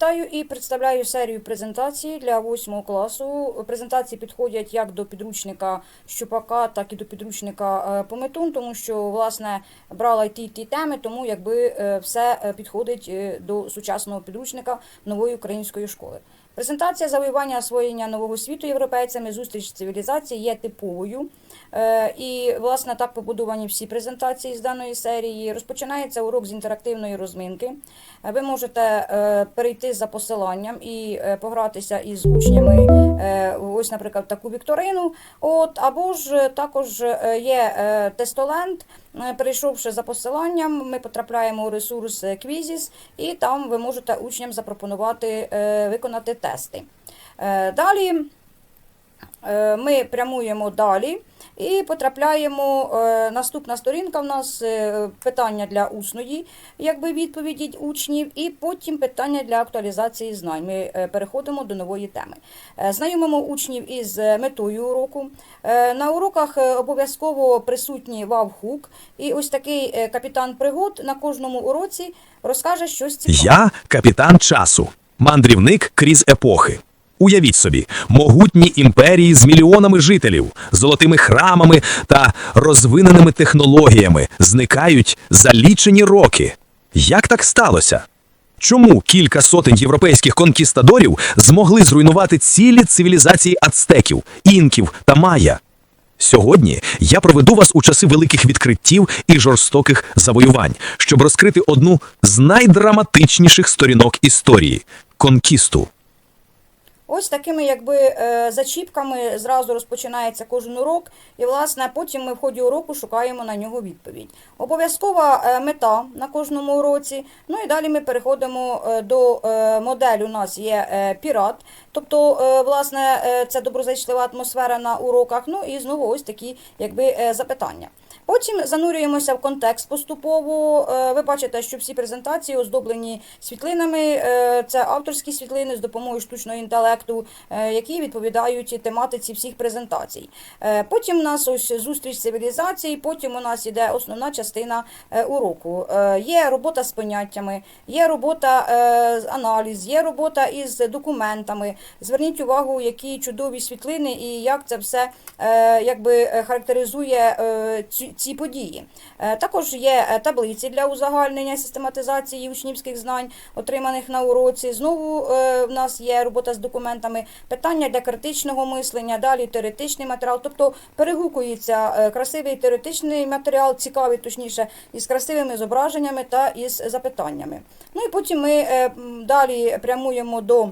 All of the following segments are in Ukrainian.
Вітаю і представляю серію презентацій для 8 класу. Презентації підходять як до підручника Щупака, так і до підручника е, Пометун, тому що власне брала й ті ті теми, тому якби е, все е, підходить до сучасного підручника нової української школи. Презентація завоювання освоєння нового світу європейцями, зустріч цивілізації є типовою. Е, І, власне, так побудовані всі презентації з даної серії. Розпочинається урок з інтерактивної розминки. Е, Ви можете е, перейти за посиланням і погратися із учнями, ось, наприклад, таку вікторину. От, або ж також є тестоленд. Е, Перейшовши за посиланням, ми потрапляємо у ресурс е, Quizzes, і там ви можете учням запропонувати е, виконати тести. Е, Далі е, ми прямуємо далі і потрапляємо. е, Наступна сторінка в нас е, питання для усної, якби відповіді учнів, і потім питання для актуалізації знань. Ми е, переходимо до нової теми. Е, Знайомимо учнів із е, метою уроку. Е, На уроках е, обов'язково присутні вавхук, і ось такий е, капітан пригод на кожному уроці розкаже щось цікаве. Я капітан часу, мандрівник крізь епохи. Уявіть собі, могутні імперії з мільйонами жителів, золотими храмами та розвиненими технологіями зникають за лічені роки. Як так сталося? Чому кілька сотень європейських конкістадорів змогли зруйнувати цілі цивілізації ацтеків, інків та майя? Сьогодні я проведу вас у часи великих відкриттів і жорстоких завоювань, щоб розкрити одну з найдраматичніших сторінок історії конкісту. Ось такими якби е, зачіпками зразу розпочинається кожен урок, і власне потім ми в ході уроку шукаємо на нього відповідь. Обов'язкова е, мета на кожному уроці. Ну і далі ми переходимо е, до моделі. У нас є пірат, тобто, власне, це доброзичлива атмосфера на уроках. Ну і знову ось такі якби запитання. Потім занурюємося в контекст поступово. Е, Ви бачите, що всі презентації оздоблені світлинами. Е, Це авторські світлини з допомогою штучного інтелекту, е, які відповідають тематиці всіх презентацій. Потім у нас ось зустріч цивілізацій, потім у нас іде основна частина уроку. Є робота з поняттями, є робота з аналіз, є робота із документами. Зверніть увагу, які чудові світлини і як це все якби характеризує е, ці, події. Е, Також є е, таблиці для узагальнення систематизації учнівських знань, отриманих на уроці. Знову е, в нас є робота з документами, питання для критичного мислення, далі теоретичний матеріал. Тобто перегукується красивий теоретичний матеріал, цікавий, точніше, із красивими зображеннями та із запитаннями. Ну і потім ми далі прямуємо до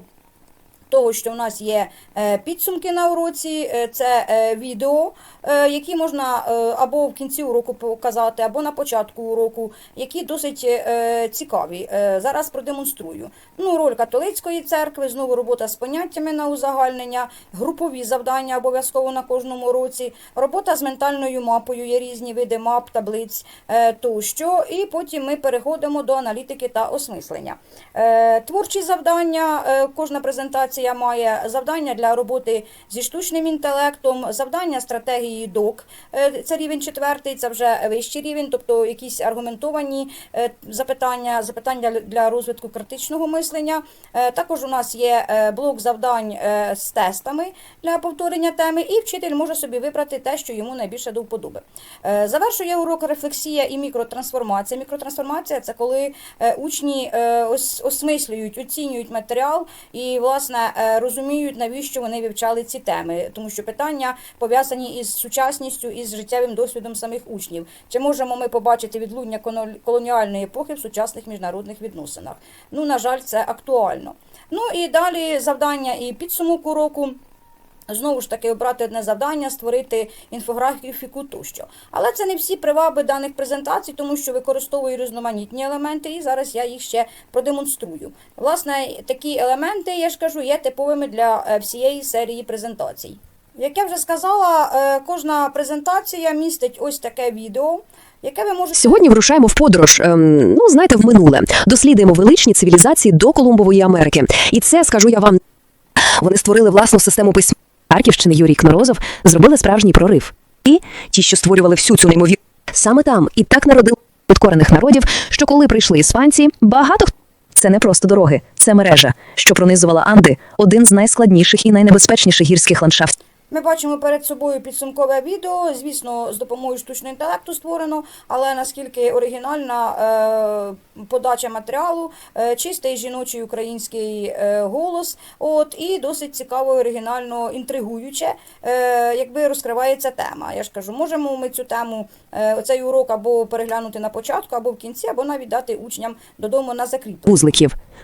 того, що в нас є е, підсумки на уроці, е, це е, відео, які можна або в кінці уроку показати, або на початку уроку, які досить цікаві. Зараз продемонструю. Ну, роль католицької церкви, знову робота з поняттями на узагальнення, групові завдання обов'язково на кожному уроці, робота з ментальною мапою, є різні види мап, таблиць тощо. І потім ми переходимо до аналітики та осмислення. Творчі завдання, кожна презентація має завдання для роботи зі штучним інтелектом, завдання стратегії ДОК, е, це рівень четвертий, це вже вищий рівень, тобто якісь аргументовані е, запитання, запитання для розвитку критичного мислення. Е, Також у нас є блок завдань з тестами для повторення теми, і вчитель може собі вибрати те, що йому найбільше до вподоби. Завершує урок рефлексія і мікротрансформація. Мікротрансформація це коли учні осмислюють, оцінюють матеріал і, власне, е, розуміють, навіщо вони вивчали ці теми, тому що питання пов'язані із сучасністю і з життєвим досвідом самих учнів. Чи можемо ми побачити відлуння колоніальної епохи в сучасних міжнародних відносинах? Ну, на жаль, це актуально. Ну і далі завдання і підсумок уроку. Знову ж таки, обрати одне завдання, створити інфографіку тощо. Але це не всі приваби даних презентацій, тому що використовую різноманітні елементи, і зараз я їх ще продемонструю. Власне, такі елементи, я ж кажу, є типовими для е, всієї серії презентацій. Як я вже сказала, е, кожна презентація містить ось таке відео, яке ви можете. Сьогодні вирушаємо в подорож, ем, ну знаєте, в минуле. Дослідуємо величні цивілізації до Колумбової Америки. І це скажу я вам. Вони створили власну систему письма. Харківщини Юрій Кнорозов зробили справжній прорив. І ті, що створювали всю цю неймовірну, саме там і так народили підкорених народів, що коли прийшли іспанці, багато хто Це не просто дороги, це мережа, що пронизувала Анди, один з найскладніших і найнебезпечніших гірських ландшафтів. Ми бачимо перед собою підсумкове відео. Звісно, з допомогою штучного інтелекту створено, але наскільки оригінальна е, подача матеріалу, е, чистий жіночий український е, голос, от і досить цікаво, оригінально інтригуюче, якби розкривається тема. Я ж кажу, можемо ми цю тему, оцей урок або переглянути на початку, або в кінці, або навіть дати учням додому на закріплення.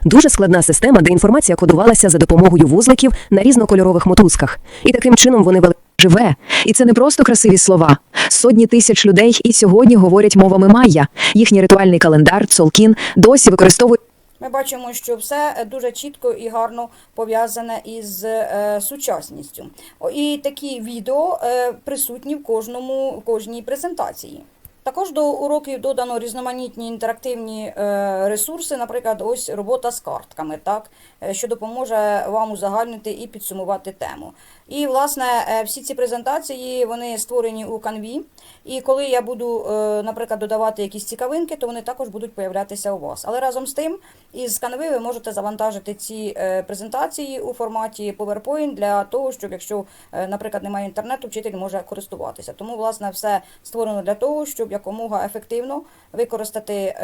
Дуже складна система, де інформація кодувалася за допомогою вузликів на різнокольорових мотузках. І таким чином вони вели живе. І це не просто красиві слова. Сотні тисяч людей і сьогодні говорять мовами майя. Їхній ритуальний календар Цолкін досі використовує. Ми бачимо, що все е, дуже чітко і гарно пов'язане із е, сучасністю. І такі відео е, присутні в кожному в кожній презентації. Також до уроків додано різноманітні інтерактивні е, ресурси, наприклад, ось робота з картками, так, е, що допоможе вам узагальнити і підсумувати тему. І, власне, е, всі ці презентації вони створені у Canvі. І коли я буду, е, наприклад, додавати якісь цікавинки, то вони також будуть появлятися у вас. Але разом з тим, із Canvі ви можете завантажити ці е, презентації у форматі PowerPoint для того, щоб якщо, наприклад, немає інтернету, вчитель може користуватися. Тому, власне, все створено для того, щоб якомога ефективно використати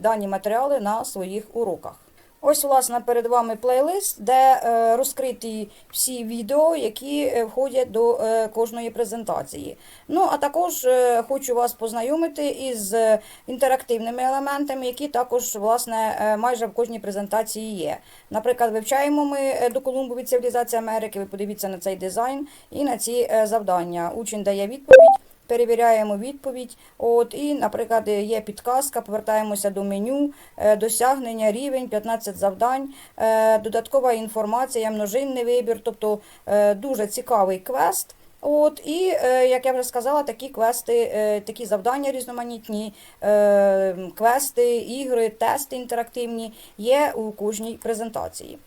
дані матеріали на своїх уроках. Ось, власне, перед вами плейлист, де е, розкриті всі відео, які е, входять до е, кожної презентації. Ну, а також хочу вас познайомити із інтерактивними елементами, які також, власне, майже в кожній презентації є. Наприклад, вивчаємо ми до Колумбу від цивілізації Америки. Ви подивіться на цей дизайн і на ці завдання. Учень дає відповідь. Перевіряємо відповідь. От і, наприклад, є підказка, повертаємося до меню, е, досягнення, рівень, 15 завдань, е, додаткова інформація, множинний вибір, тобто е, дуже цікавий квест. От і як я вже сказала, такі квести, такі завдання різноманітні, квести, ігри, тести інтерактивні є у кожній презентації.